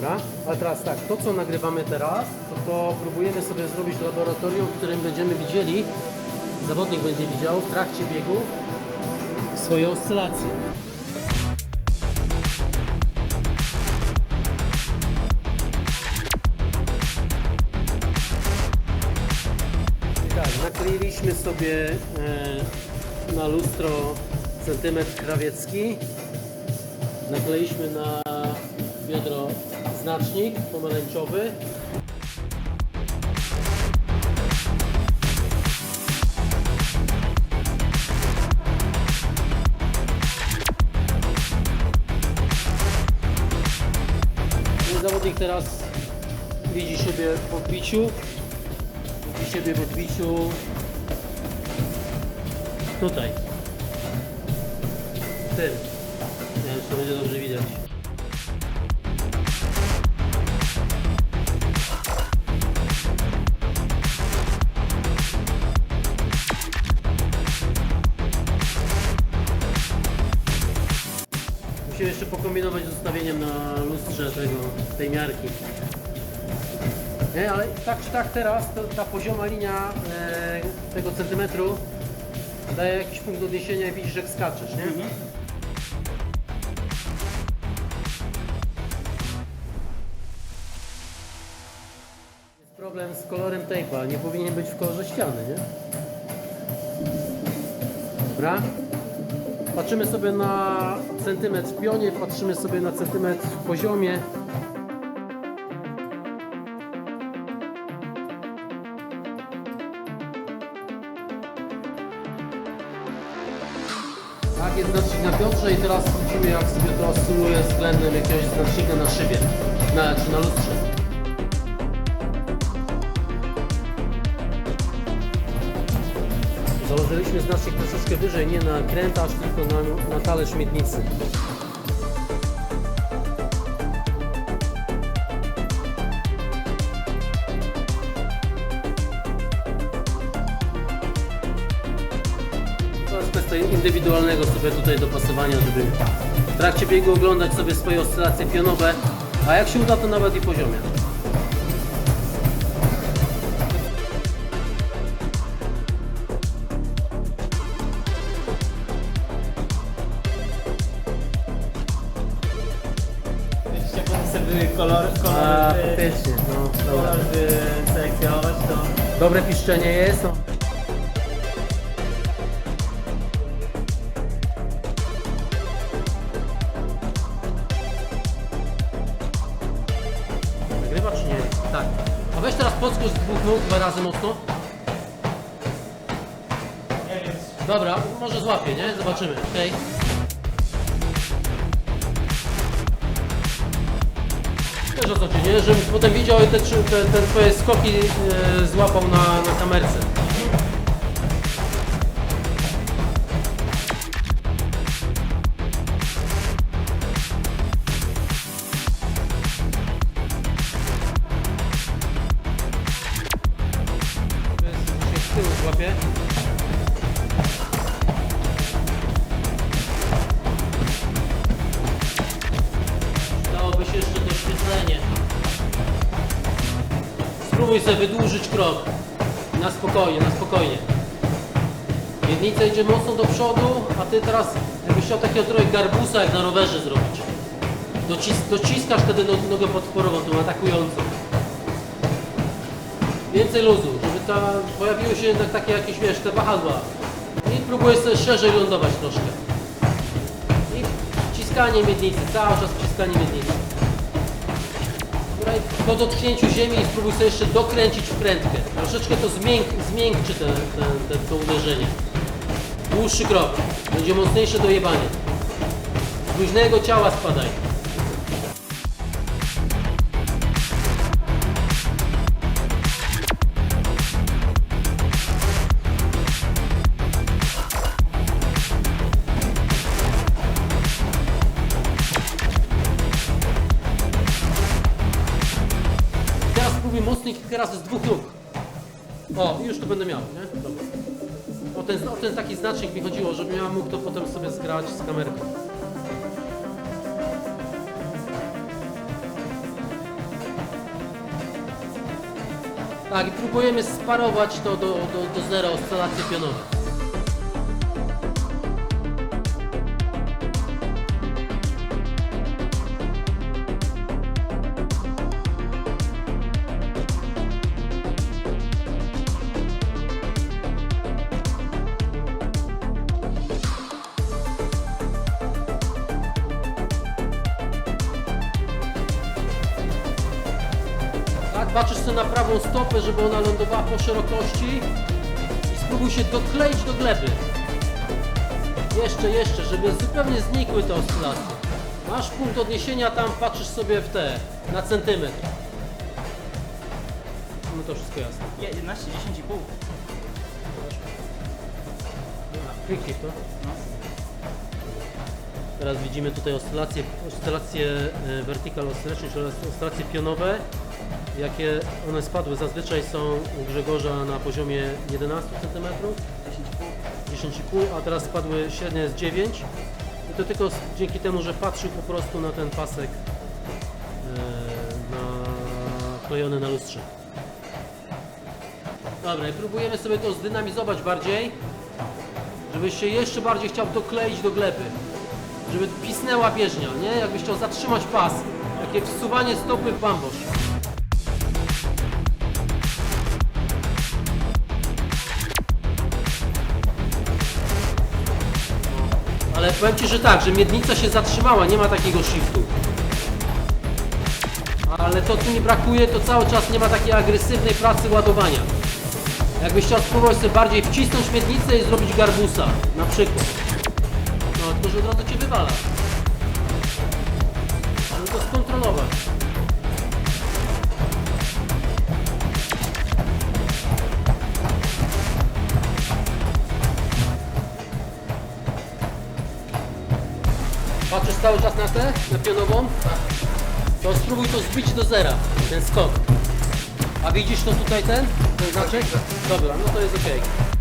Dobra? A teraz tak, to co nagrywamy teraz, to, to próbujemy sobie zrobić laboratorium, w którym będziemy widzieli, zawodnik będzie widział w trakcie biegu swoje oscylacje. Tak, nakleiliśmy sobie e, na lustro centymetr krawiecki. Nakleiliśmy na znacznik pomarańczowy. Zawodnik teraz widzi siebie w odbiciu. Widzi siebie w odbiciu tutaj. Tym. Nie to będzie dobrze widać. Pokombinować z ustawieniem na lustrze tego, tej miarki. Nie, ale tak czy tak teraz to, ta pozioma linia e, tego centymetru daje jakiś punkt odniesienia i widzisz jak skaczesz, nie? Jest problem z kolorem tape'a, nie powinien być w kolorze ściany, nie? Dobra? Patrzymy sobie na centymetr w pionie, patrzymy sobie na centymetr w poziomie. Tak, jest znacznik na Piotrze i teraz widzimy jak sobie to oscyluje względem jakiegoś znacznika na szybie, na, czy na lustrze. Założyliśmy znacznik troszeczkę wyżej, nie na krętaż, tylko na, na talerz miednicy. To jest kwestia indywidualnego sobie tutaj dopasowania, żeby w trakcie biegu oglądać sobie swoje oscylacje pionowe, a jak się uda to nawet i poziomie. Sobie kolor, kolor, A, y, faktycznie, no dobra. kolor y, selekcjonować, to Dobre piszczenie jest. No. Nagrywa czy nie? Tak. A weź teraz podskocz z dwóch nóg dwa razy mocno. nie wiem, Dobra, może złapie, nie? Zobaczymy, okej. Wiesz o co ci, nie? Żebym potem widział te, trzy- te, te twoje skoki e, złapał na, na kamerce. Spróbuj sobie wydłużyć krok. Na spokojnie, na spokojnie. Miednica idzie mocno do przodu, a ty teraz jakbyś chciał takiego trochę garbusa jak na rowerze zrobić. Docis dociskasz wtedy no nogę podporową, tą atakującą. Więcej luzu, żeby ta, pojawiły się jednak takie jakieś, wiesz, te wahadła. I próbujesz sobie szerzej lądować troszkę. I wciskanie miednicy, cały czas wciskanie miednicy. I Po dotknięciu ziemi spróbuj sobie jeszcze dokręcić w prędkę. Troszeczkę to zmięk, zmiękczy te, te, te, to uderzenie. Dłuższy krok. Będzie mocniejsze dojebanie. Z luźnego ciała spadaj. teraz z dwóch nóg. O, już tu będę miał, nie? Dobra. O ten, o ten taki znacznik mi chodziło, żebym ja mógł to potem sobie zgrać z kamerką. Tak, i próbujemy sparować to do, do, do zera oscylacje pionowe. Patrzysz sobie na prawą stopę, żeby ona lądowała po szerokości i spróbuj się dokleić do gleby. Jeszcze, jeszcze, żeby zupełnie znikły te oscylacje. Masz punkt odniesienia, tam patrzysz sobie w te, na centymetr. No to wszystko jasne. 11, 10,5. Kliknij to. No. Teraz widzimy tutaj oscylacje, oscylacje e, vertical oscillation, czyli oscylacje pionowe. Jakie one spadły zazwyczaj są u Grzegorza na poziomie 11 cm, 10,5. 10,5, a teraz spadły średnie z 9. I to tylko dzięki temu, że patrzył po prostu na ten pasek e, naklejony na lustrze. Dobra, i próbujemy sobie to zdynamizować bardziej, żebyś się jeszcze bardziej chciał dokleić do gleby. Żeby pisnęła bieżnia, nie? Jakbyś chciał zatrzymać pas. Takie wsuwanie stopy w bambosz. Ale powiem Ci, że tak, że miednica się zatrzymała, nie ma takiego shiftu. Ale to, co mi brakuje, to cały czas nie ma takiej agresywnej pracy ładowania. Jakbyś chciał spróbować sobie bardziej wcisnąć miednicę i zrobić garbusa, na przykład. No, tylko że od razu Cię wywala. Ale to skontrolować. Cały czas na tę, na pionową? To spróbuj to zbić do zera, ten skok. A widzisz to tutaj ten, ten znaczek? Dobra, no to jest ok.